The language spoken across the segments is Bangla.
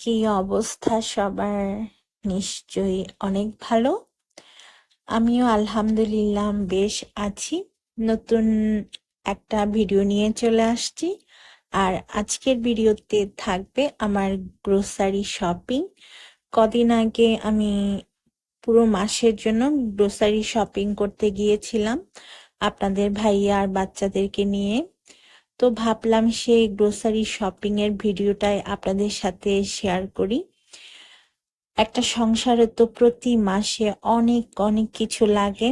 কি অবস্থা সবার? নিশ্চয়ই অনেক ভালো। আমিও আলহামদুলিল্লাহ বেশ আছি। নতুন একটা ভিডিও নিয়ে চলে আসছি। আর আজকের ভিডিওতে থাকবে আমার গ্রোসারি শপিং কদিন আগে আমি পুরো মাসের জন্য গ্রোসারি শপিং করতে গিয়েছিলাম। আপনাদের ভাইয়া আর বাচ্চাদেরকে নিয়ে। তো ভাবলাম সেই গ্রোসারি শপিং এর ভিডিওটাই আপনাদের সাথে শেয়ার করি। একটা সংসারে তো প্রতি মাসে অনেক অনেক কিছু লাগে।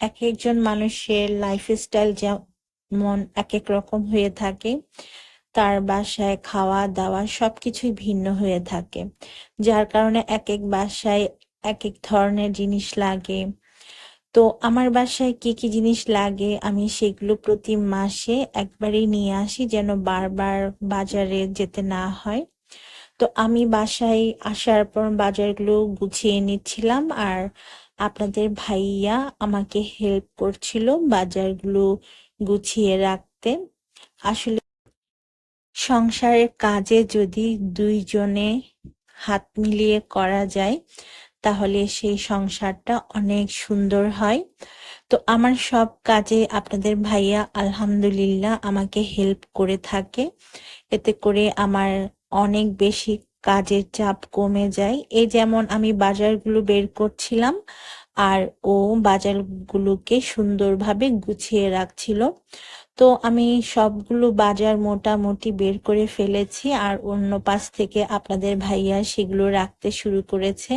এক একজন মানুষের লাইফস্টাইল যেমন এক এক রকম হয়ে থাকে। তার বাসায় খাওয়া, দাওয়া সবকিছুই ভিন্ন হয়ে থাকে। যার কারণে এক এক বাসায় এক এক ধরনের জিনিস লাগে। তো আমার বাসায় কি কি জিনিস লাগে আমি সেগুলো প্রতি মাসে একবারই নিয়ে আসি যেন বারবার বাজারে যেতে না হয়। তো আমি বাসায় আসার পর বাজারগুলো গুছিয়ে নিচ্ছিলাম আর আপনাদের ভাইয়া আমাকে হেল্প করছিল বাজারগুলো গুছিয়ে রাখতে। আসলে সংসারের কাজে যদি দুইজনে হাত মিলিয়ে করা যায় তাহলে সেই সংসারটা অনেক সুন্দর হয়। তো আমার সব কাজে আপনাদের ভাইয়া আলহামদুলিল্লাহ আমাকে হেল্প করে থাকে। এতে করে আমার অনেক বেশি কাজের চাপ কমে যায়। এই যেমন আমি বাজারগুলো বের করছিলাম আর ও বাজারগুলোকে সুন্দরভাবে গুছিয়ে রাখছিল। তো আমি সবগুলো বাজার মোটামুটি বের করে ফেলেছি আর অন্য পাশ থেকে আপনাদের ভাইয়া সেগুলো রাখতে শুরু করেছে।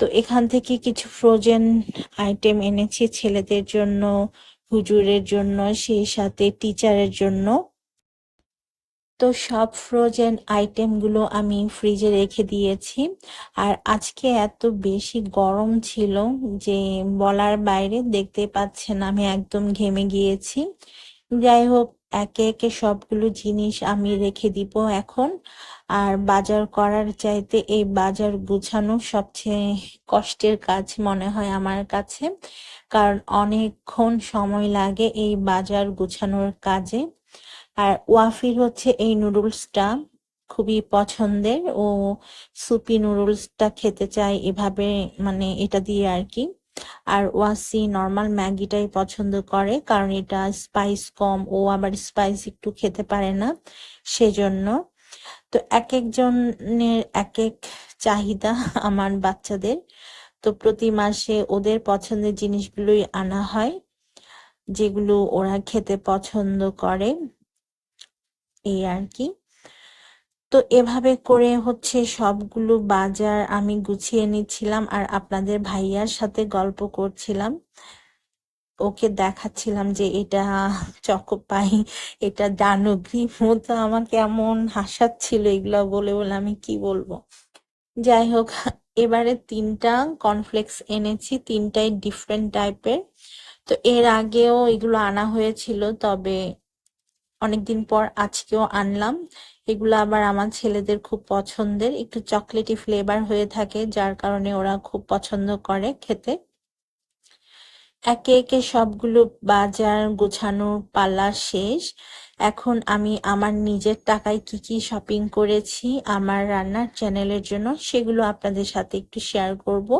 তো এখান থেকে কিছু ফ্রোজেন আইটেম এনেছি ছেলেদের জন্য, হুজুরের জন্য, সেই সাথে টিচারের জন্য। তো সব ফ্রোজেন আইটেমগুলো আমি ফ্রিজে রেখে দিয়েছি। আর আজকে এত বেশি গরম ছিল যে বলার বাইরে দেখতে পাচ্ছেন আমি একদম ঘেমে গিয়েছি। যাই হোক একে একে সবগুলো জিনিস আমি রেখে দিব এখন। আর বাজার করার চাইতে এই বাজার গুছানো সবচেয়ে কষ্টের কাজ মনে হয় আমার কাছে। কারণ অনেকক্ষণ সময় লাগে এই বাজার গুছানোর কাজে। আর ওয়াফির হচ্ছে এই নুডলসটা খুবই পছন্দের। ও সুপি নুডলসটা খেতে চায় এভাবে মানে এটা দিয়ে আর কি। আর ওয়াসি নর্মাল ম্যাগিটাই পছন্দ করে, কারণ এটা স্পাইস কম, ও আবার স্পাইস একটু খেতে পারে না, সেজন্য। তো এক একজনের এক এক চাহিদা আমার বাচ্চাদের। তো প্রতি মাসে ওদের পছন্দের জিনিসগুলোই আনা হয়, যেগুলো ওরা খেতে পছন্দ করে, এই আর কি। তো এভাবে করে হচ্ছে সবগুলো বাজার আমি গুছিয়ে নিচ্ছিলাম আর আপনাদের ভাইয়ার সাথে গল্প করছিলাম। ওকে দেখাচ্ছিলাম যে এটা চকোপাই, এটা দানবী মতো আমাকে এমন হাসাচ্ছিল এগুলো বলে বলে আমি কি বলব? যাই হোক, এবারে তিনটা কনফ্লেক্স এনেছি, তিনটাই ডিফারেন্ট টাইপের তো এর আগেও এগুলো আনা হয়েছিল, তবে অনেকদিন পর আজকেও আনলাম। এগুলো আবার আমার ছেলেদের খুব পছন্দের। একটু চকলেটি ফ্লেভার হয়ে থাকে, যার কারণে ওরা খুব পছন্দ করে খেতে। একে একে সবগুলো বাজার গোছানোর পালা শেষ। এখন আমি আমার নিজের টাকায় কি কি শপিং করেছি, আমার রান্নার চ্যানেলের জন্য সেগুলো আপনাদের সাথে একটু শেয়ার করব।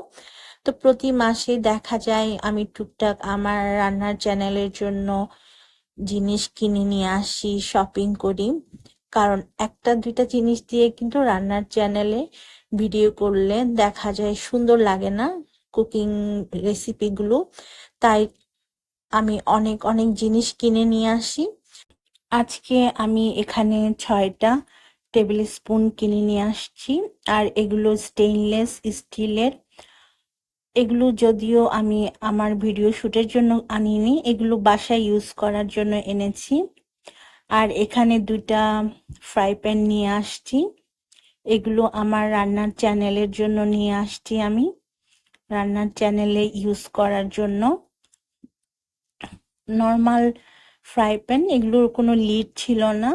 তো প্রতি মাসে দেখা যায় আমি টুকটাক আমার রান্নার চ্যানেলের জন্য জিনিস কিনে নিয়ে আসি শপিং করি। কারণ একটা দুইটা জিনিস দিয়ে কিন্তু রান্নার চ্যানেলে ভিডিও করলে দেখা যায় সুন্দর লাগে না কুকিং রেসিপিগুলো তাই আমি অনেক অনেক জিনিস কিনে নিয়ে আসি। আজকে আমি এখানে ছয়টা টেবিল স্পুন কিনে নিয়ে আসছি। আর এগুলো স্টেইনলেস স্টিলের এগুলো যদিও আমি আমার ভিডিও শ্যুটের জন্য আনিনি, এগুলো বাসায় ইউজ করার জন্য এনেছি। আর এখানে দুটা ফ্রাই প্যান নিয়ে আসছি। এগুলো আমার রান্নার চ্যানেলের জন্য নিয়ে আসছি আমি। রান্নার চ্যানেলে ইউজ করার জন্য। নর্মাল ফ্রাই প্যান, এগুলোর কোনো লিড ছিল না।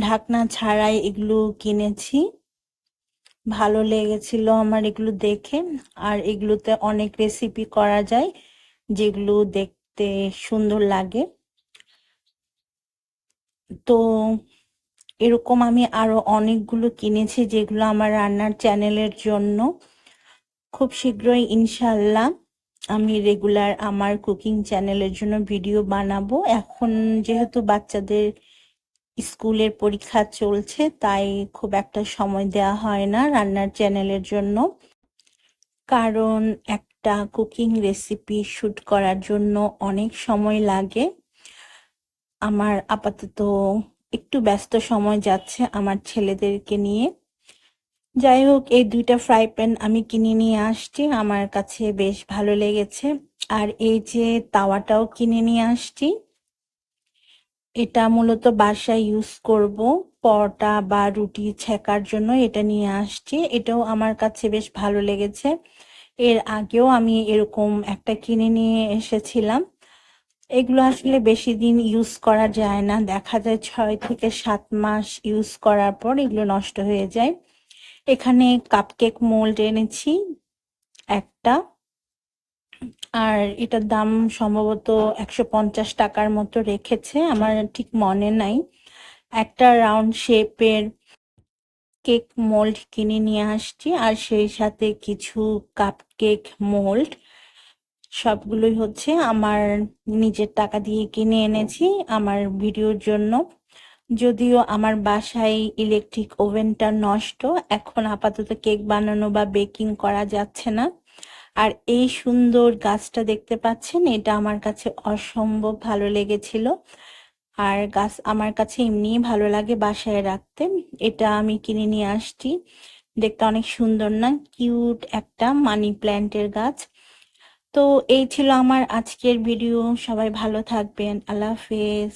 ঢাকনা ছাড়াই এগুলো কিনেছি। ভালো লেগেছিল আমার এগুলো দেখে। আর এগুলোতে অনেক রেসিপি করা যায় যেগুলো দেখতে সুন্দর লাগে। তো এরকম আমি আরও অনেকগুলো কিনেছি যেগুলো আমার রান্নার চ্যানেলের জন্য। খুব শীঘ্রই ইনশাল্লাহ আমি রেগুলার আমার কুকিং চ্যানেলের জন্য ভিডিও বানাবো। এখন যেহেতু বাচ্চাদের স্কুলের পরীক্ষা চলছে, তাই খুব একটা সময় দেওয়া হয় না রান্নার চ্যানেলের জন্য। কারণ একটা কুকিং রেসিপি শ্যুট করার জন্য অনেক সময় লাগে। আমার আপাতত একটু ব্যস্ত সময় যাচ্ছে আমার ছেলেদেরকে নিয়ে। যাই হোক, এই দুইটা ফ্রাই প্যান আমি কিনে নিয়ে আসছি। আমার কাছে বেশ ভালো লেগেছে। আর এই যে তাওয়াটাও কিনে নিয়ে আসছি। এটা মূলত বাসায় ইউজ করব। পরোটা বা রুটি ছেঁকার জন্য এটা নিয়ে আসছি। এটাও আমার কাছে বেশ ভালো লেগেছে। এর আগেও আমি এরকম একটা কিনে নিয়ে এসেছিলাম। এগুলো আসলে বেশি দিন ইউজ করা যায় না। দেখা যায় ছয় থেকে সাত মাস ইউজ করার পর এগুলো নষ্ট হয়ে যায়। এখানে কাপকেক মোল্ড এনেছি একটা। আর এটার দাম সম্ভবত একশো পঞ্চাশ টাকার মতো রেখেছে, আমার ঠিক মনে নাই। একটা রাউন্ড শেপের কেক মোল্ড কিনে নিয়ে আসছি, আর সেই সাথে কিছু কাপকেক মোল্ড সবগুলোই হচ্ছে আমার নিজের টাকা দিয়ে কিনে এনেছি আমার ভিডিওর জন্য। যদিও আমার বাসায় ইলেকট্রিক ওভেনটা নষ্ট, এখন আপাতত কেক বানানো বা বেকিং করা যাচ্ছে না। আর এই সুন্দর গাছটা দেখতে পাচ্ছেন, এটা আমার কাছে অসম্ভব ভালো লেগেছিল। আর গাছ আমার কাছে এমনিই ভালো লাগে বাসায় রাখতে। এটা আমি কিনে নিয়ে আসছি। দেখতে অনেক সুন্দর না কিউট একটা মানি প্ল্যান্টের গাছ। তো এই ছিল আমার আজকের ভিডিও সবাই ভালো থাকবেন। আল্লাহ হাফেজ।